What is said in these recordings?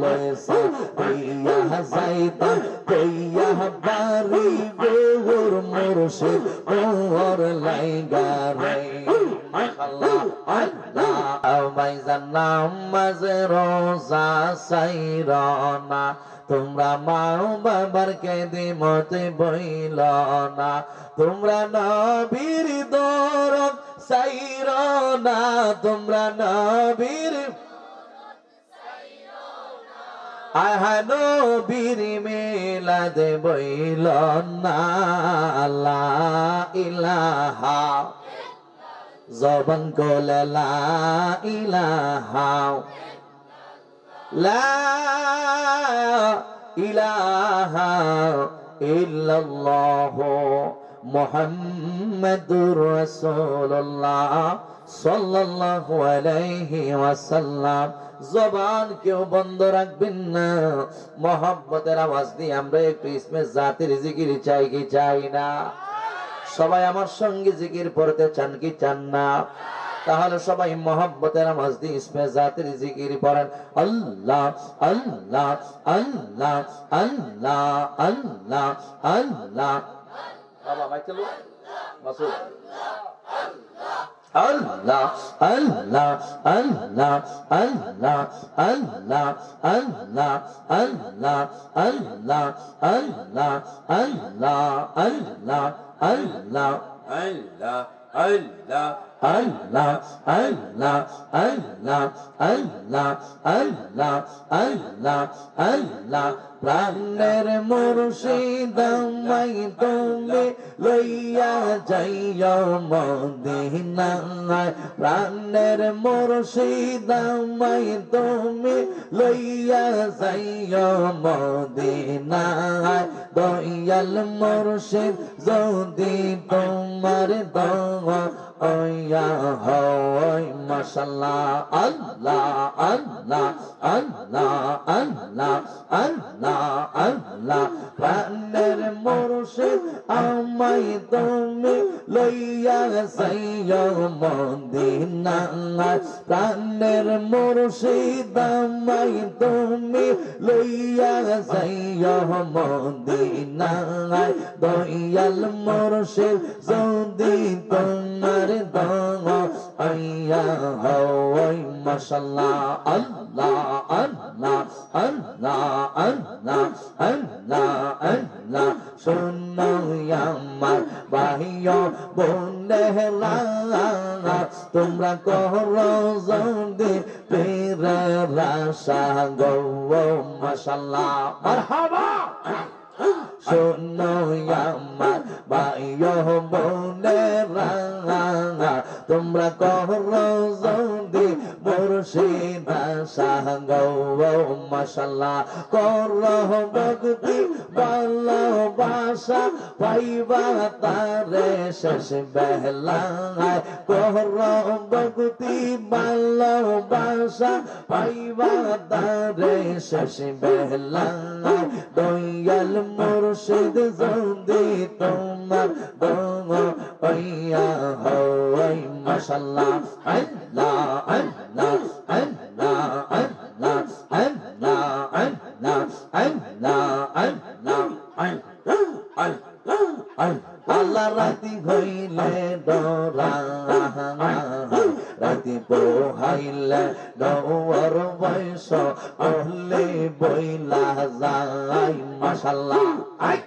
লয়েছে ইয়া যাইতাম কইয়া বাড়ি গোর মুর্শিদ ওর লাইগা রে আল্লাহ আল্লাহ ভাইজান নামাজ রোজা সাইরনা তোমরা মা বাবার কেঁদে মতে বইল না তোমরা নবীর দরদ সাইর না তোমরা নবীর আহা নবীর মেলাদে বইল না ইলাহা জবান কোলে ইলাহা লা ইলাহা ইল্লাল্লাহ মুহাম্মাদুর রাসূলুল্লাহ সাল্লাল্লাহু আলাইহি ওয়াসাল্লাম। জবান কেউ বন্ধ রাখবেন না। মহব্বতের আওয়াজ দিয়ে আমরা একটু ইসমে জাতির জিকির চাই কি চাই না? সবাই আমার সঙ্গে জিকির পড়তে চান কি চান না? তাহলে সবাই মহব্বতের আওয়াজ দিয়ে ইসমে জাতির জিকির পড়েন। আল্লাহ আল্লাহ আল্লাহ আল্লাহ আল্লাহ আল্লাহ বাবা মাইক চালু মাসুদ আল্লাহ আল্লাহ আল্লাহ আল্লাহ আল্লাহ আল্লাহ আল্লাহ আল্লাহ আল্লাহ আল্লাহ আল্লাহ আল্লাহ আল্লাহ আল্লাহ আল্লাহ আল্লাহ আল্লাহ আল্লাহ আল্লাহ আল্লাহ আল্লাহ। প্রাণের মুর্শিদ আমায় তুমি লইয়া যাইও মদিনায়। প্রাণের মুর্শিদ আমায় তুমি লইয়া যাইও মদিনায়। দয়াল মুর্শিদ, যদি তোমার দোয়া mashallah Allah Allah Allah Allah Allah Allah Banner Morse Amai Dome লইয়া যাইও মদিনা প্রাণের মুর্শিদ আমায় তুমি লইয়া যাইও মদিনা দয়াল মুর্শিদ যদি তোমার দোয়া আইয়া হয় মাশাল্লাহ, আল্লাহ আল্লাহ আল্লাহ আল্লাহ আল্লাহ আল্লাহ। শোনো আমার ভাইও বোনেরা তোমরা করো তোমরা করো যদি মুর্শিদ সাঙ্গ মশাল্লাহ করো ভক্তি, ভালোবাসা, পাইবা তারে শেষ বেলায়। করো ভক্তি, ভালোবাসা, পাইবা তারে শেষ বেলায়। দয়াল মুর্শিদ যদি তোমার দোয়া হয় মাশাল্লাহ আল্লাহ আল্লাহ আল্লাহ আল্লাহ আল্লাহ আল্লাহ আল্লাহ আল্লাহ আল্লাহ রাতি হইলে ডরা রাতি পোহাইলে ডর বয়স হলে বইলা যায় মাশাল্লাহ আই।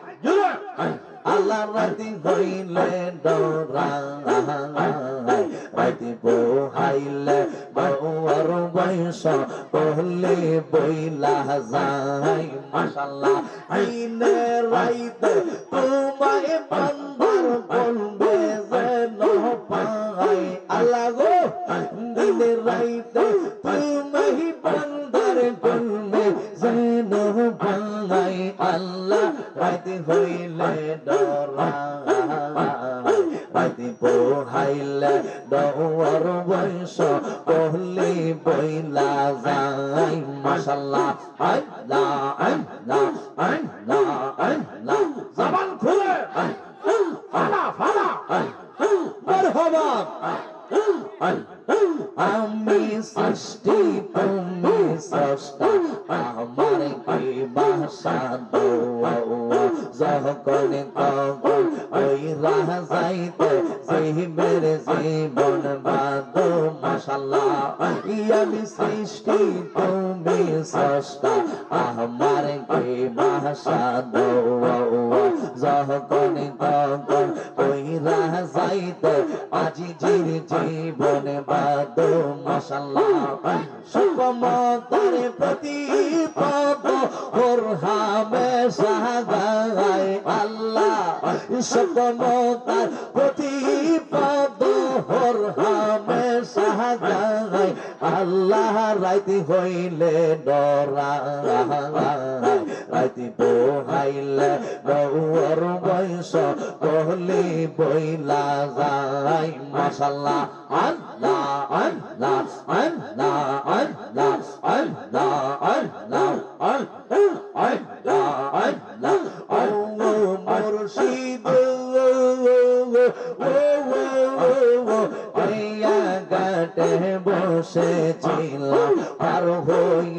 আল্লাহ রাতি হইলে ডরা, রাতি পোহাইলে ডর বয়স হলে বইলা যায়। মাশাল্লাহ আইনে রাইতে তোমায় বান্দার বলবে যেন পাই। আল্লাহ গো দিনে রাইতে তোমায় বান্দার বলবে যেন রাতি হইলে ডরা রাতি পোহাইলে ডর বৈশ কহলি বইলা যাই, মশাল্লাহ আই না আই না আই না আই না কি বাসা দহ করে কখন ওই রাহ যাইতে জিহিবের জীবন বাদ মাশাল্লাহ আমি সৃষ্টি তুমি সষ্টা আমার কি বাসা দহ করে কখন দিতে আজি জির জীবনে বাদ, মশাল্লাহ। সুকমতার প্রতি পদ হোর হামে সাহাদায় আল্লাহ। সুকমতার প্রতি পদ হোর হামে সাহাদায় আল্লাহ। রাইতে হইলে ডরা রাইতি পোহাইলে বউর বয়স কহলি বইলা যায় মাশাল্লাহ আল্লাহ আল্লাহ আল্লাহ আল্লাহ আল্লাহ আল্লাহ আল্লাহ আল্লাহ ও মুর্শিদ গাটে বসেছিলাম আর হই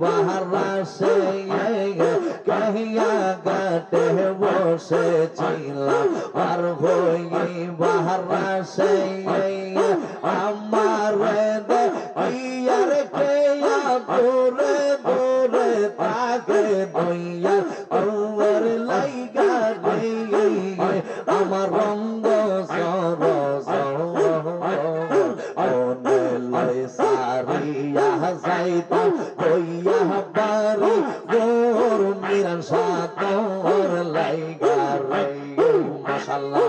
বাহারাসে কহিয়া গাটে বসেছিলাম আর হই বাহারাসে আমার ইয়ার কে দূরে দূরে তাকে দইয়া দৌর মিরান সাত দৌর লাইগা রাই মাশাআল্লাহ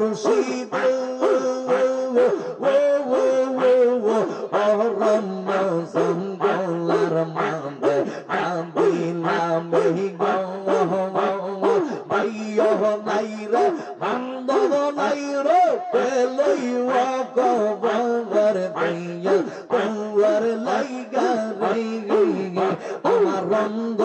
মুর্শিদ ও ও ও ও ও কবর লাইগা রে আমার রঙ্গ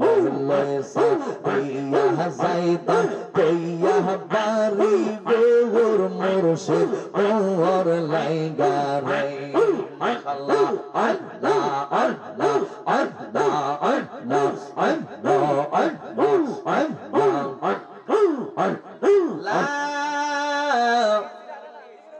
মনে সাইয়া যাইতাম কইয়া বাড়ি গোর মুর্শিদ ওর লাইগা রে আল্লাহ আল্লাহ আল্লাহ আল্লাহ আল্লাহ আল্লাহ আল্লাহ আল্লাহ লা